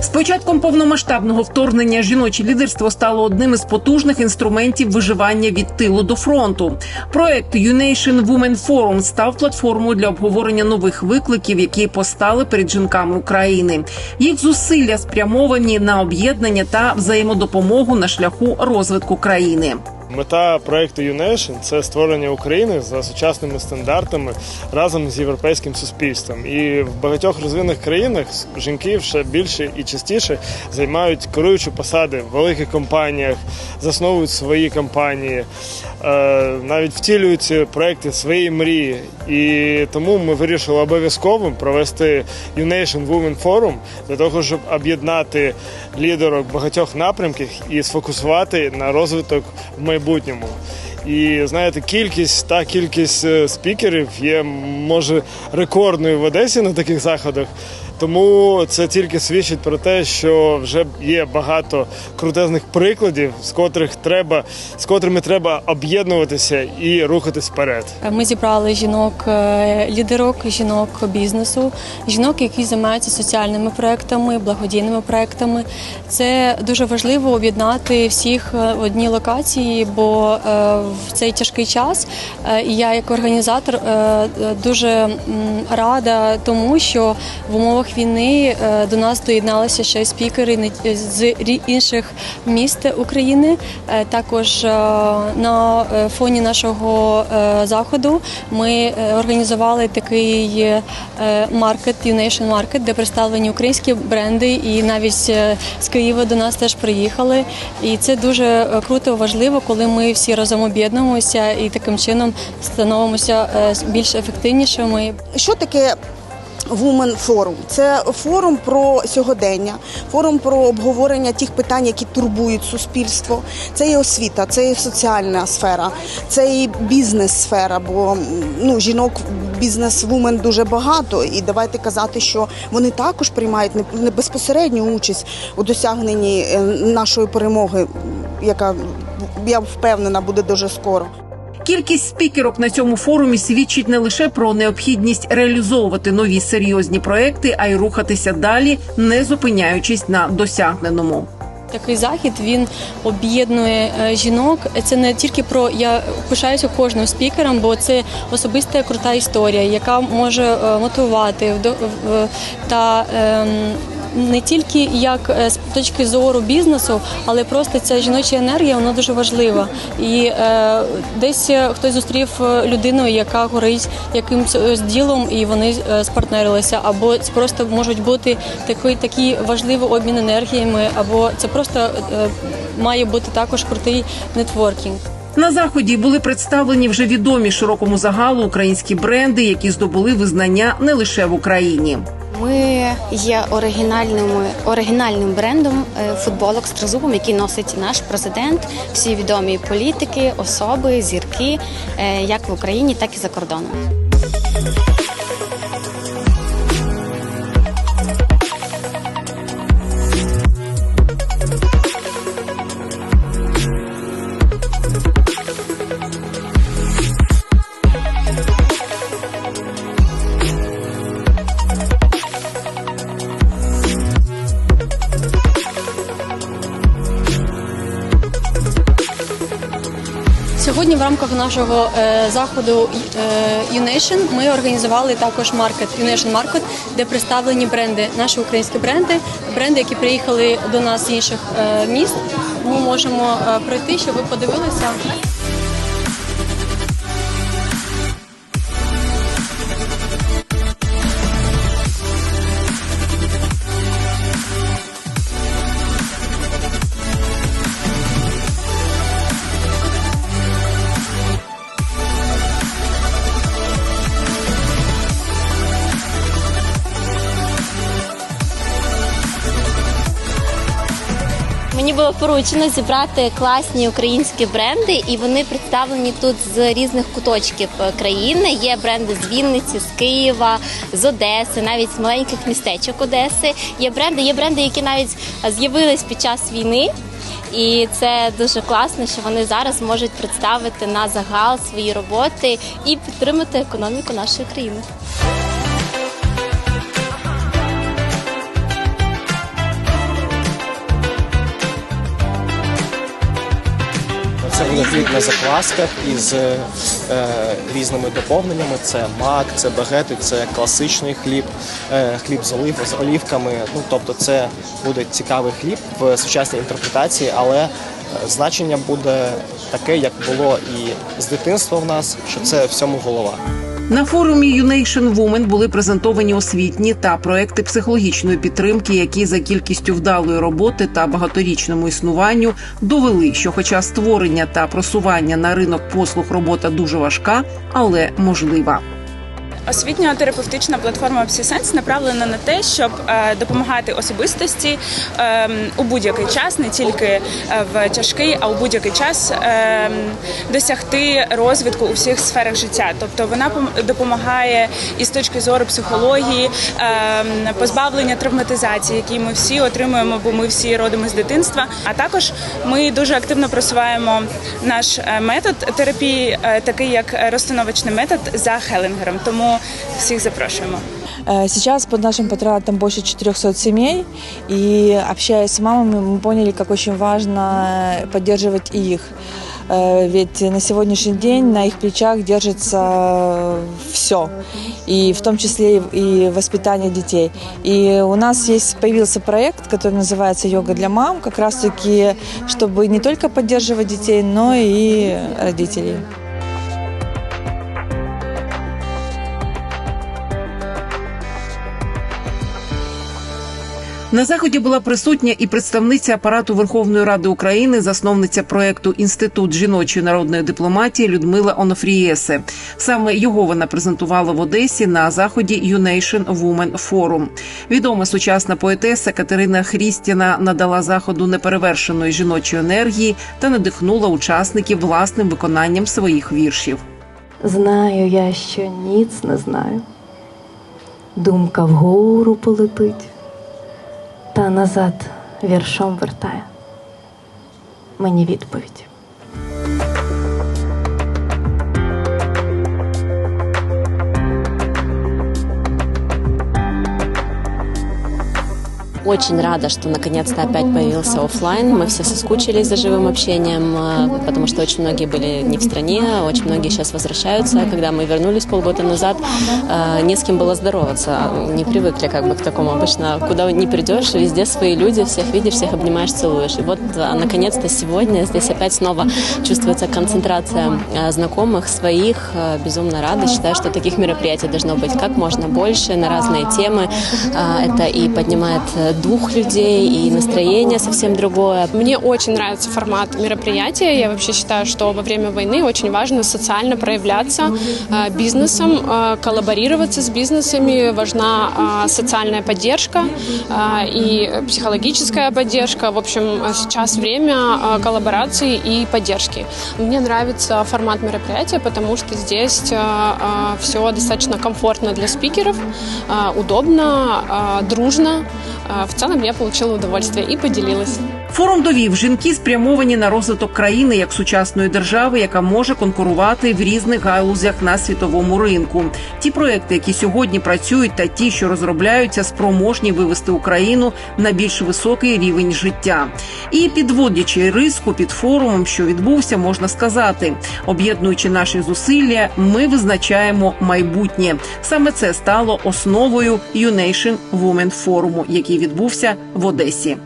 З початком повномасштабного вторгнення жіноче лідерство стало одним із потужних інструментів виживання від тилу до фронту. Проект UNation Women Forum став платформою для обговорення нових викликів, які постали перед жінками України. Їх зусилля спрямовані на об'єднання та взаємодопомогу на шляху розвитку країни. Мета проекту UNation – це створення України за сучасними стандартами разом з європейським суспільством. І в багатьох розвинених країнах жінки ще більше і частіше займають керуючі посади в великих компаніях, засновують свої компанії, е, навіть втілюють проекти свої мрії. І тому ми вирішили обов'язково провести UNation Women Forum для того, щоб об'єднати лідерок багатьох напрямків і сфокусувати на розвиток в майбутньому. І знаєте, кількість та кількість е, спікерів є може рекордною в Одесі на таких заходах. Тому це тільки свідчить про те, що вже є багато крутезних прикладів, з котрих треба з котрими треба об'єднуватися і рухатись вперед. Ми зібрали жінок е, лідерок, жінок бізнесу, жінок, які займаються соціальними проектами, благодійними проектами. Це дуже важливо об'єднати всіх е, в одній локації, бо е, в цей тяжкий час е, і я, як організатор, е, е, дуже рада тому, що в умовах війни е, до нас доєдналися ще спікери з інших міст України. Е, Також е, на фоні нашого заходу ми організували такий маркет, Unation Market, де представлені українські бренди, і навіть з Києва до нас теж приїхали. І це дуже круто, важливо, коли ми всі разом об'єднуємося і таким чином становимося більш ефективнішими. Що таке Women Forum? Це форум про сьогодення, форум про обговорення тих питань, які турбують суспільство. Це і освіта, це і соціальна сфера, це і бізнес-сфера, бо ну, жінок бізнес-вумен дуже багато. І давайте казати, що вони також приймають не- безпосередню участь у досягненні е, нашої перемоги, яка я впевнена буде дуже скоро. Кількість спікерок на цьому форумі свідчить не лише про необхідність реалізовувати нові серйозні проекти, а й рухатися далі, не зупиняючись на досягненому. Такий захід він об'єднує е, жінок. Це не тільки про я пишаюся кожним спікером, бо це особиста крута історія, яка може е, мотивувати та ем, не тільки як е, з точки зору бізнесу, але просто ця жіноча енергія вона дуже важлива. І е, десь е, хтось зустрів е, людину, яка горить якимось е, ділом, і вони спартнерилися, або це просто можуть бути такий такий важливий обмін енергіями, або це просто е, має бути також крутий нетворкінг. На заході були представлені вже відомі широкому загалу українські бренди, які здобули визнання не лише в Україні. Ми є оригінальним, оригінальним брендом е, футболок з тризубом, який носить наш президент, всі відомі політики, особи, зірки, е, як в Україні, так і за кордоном. Сьогодні в рамках нашого е, заходу «Юнейшн» ми організували також маркет «Юнейшн Маркет, де представлені бренди, наші українські бренди, бренди, які приїхали до нас з інших е, міст. Ми можемо е, пройти, щоб ви подивилися. Мені було поручено зібрати класні українські бренди, і вони представлені тут з різних куточків е, країни. Є бренди з Вінниці, з Києва, з Одеси, навіть з маленьких містечок Одеси. Є бренди, є бренди, які навіть е, з'явились під час війни. І це дуже класно, що вони зараз можуть представити на загал свої роботи і підтримати економіку нашої країни. Хліб на заквасках із е, різними доповненнями. Це мак, це багети, це класичний хліб, е, хліб з олив, з олівками. Ну тобто, це буде цікавий хліб в сучасній інтерпретації, але е, значення буде таке, як було і з дитинства в нас, що це всьому голова. На форумі «Юнейшн Women були презентовані освітні та проекти психологічної підтримки, які за кількістю вдалої роботи та багаторічному існуванню довели, що, хоча створення та просування на ринок послуг робота дуже важка, але можлива. Освітньо-терапевтична платформа «Псісенс» направлена на те, щоб е, допомагати особистості е, у будь-який час, не тільки е, в тяжкий, а у будь-який час е, досягти розвитку у всіх сферах життя. Тобто вона пом- допомагає і з точки зору психології, е, позбавлення травматизації, які ми всі отримуємо, бо ми всі родимо з дитинства. А також ми дуже активно просуваємо наш е, метод терапії, такий як розстановочний метод за Хелінгером. Тому всіх запрошуємо. Э, Сейчас под нашим патронатом больше 400 семей, и общаясь с мамами, мы поняли, как очень важно поддерживать и их. Э, Ведь на сегодняшний день на их плечах держится все, и в том числе и- и воспитание детей. И у нас есть появился проект, который называется «Йога для мам», как раз-таки, чтобы не только поддерживать детей, но и родителей. На заході була присутня і представниця апарату Верховної Ради України, засновниця проекту Інститут жіночої народної дипломатії Людмила Онофрієсе. Саме його вона презентувала в Одесі на заході UNation Women Forum. Відома сучасна поетеса Катерина Хрістіна надала заходу неперевершеної жіночої енергії та надихнула учасників власним виконанням своїх віршів. Знаю я, що ніц не знаю. Думка вгору полетить, та назад віршом вертає. Мені відповідь. Очень рада, что наконец-то опять появился оффлайн. Мы все соскучились за живым общением, э, потому что очень многие были не в стране, очень многие сейчас возвращаются. Когда мы вернулись полгода назад, э, не с кем было здороваться. Не привыкли как бы к такому. Обычно куда не придешь, везде свои люди, всех видишь, всех обнимаешь, целуешь. И вот э, наконец-то сегодня здесь опять снова чувствуется концентрация знакомых, своих. Безумно рада. Считаю, что таких мероприятий должно быть как можно больше на разные темы. Это и поднимает дух людей, и настроение совсем другое. Мне очень нравится формат мероприятия. Я вообще считаю, что во время войны очень важно социально проявляться э, бизнесом, э, коллаборироваться с бизнесами. Важна э, социальная поддержка э, и психологическая поддержка. В общем, э, сейчас время э, коллаборации и поддержки. Мне нравится формат мероприятия, потому что здесь все достаточно комфортно для спикеров, э, удобно, э, дружно. В целом я получила удовольствие и поделилась. Форум довів жінки спрямовані на розвиток країни як сучасної держави, яка може конкурувати в різних галузях на світовому ринку. Ті проекти, які сьогодні працюють, та ті, що розробляються, спроможні вивести Україну на більш високий рівень життя. І підводячи риску під форумом, що відбувся, можна сказати, об'єднуючи наші зусилля, ми визначаємо майбутнє. Саме це стало основою UNation Women Форуму, який відбувся в Одесі.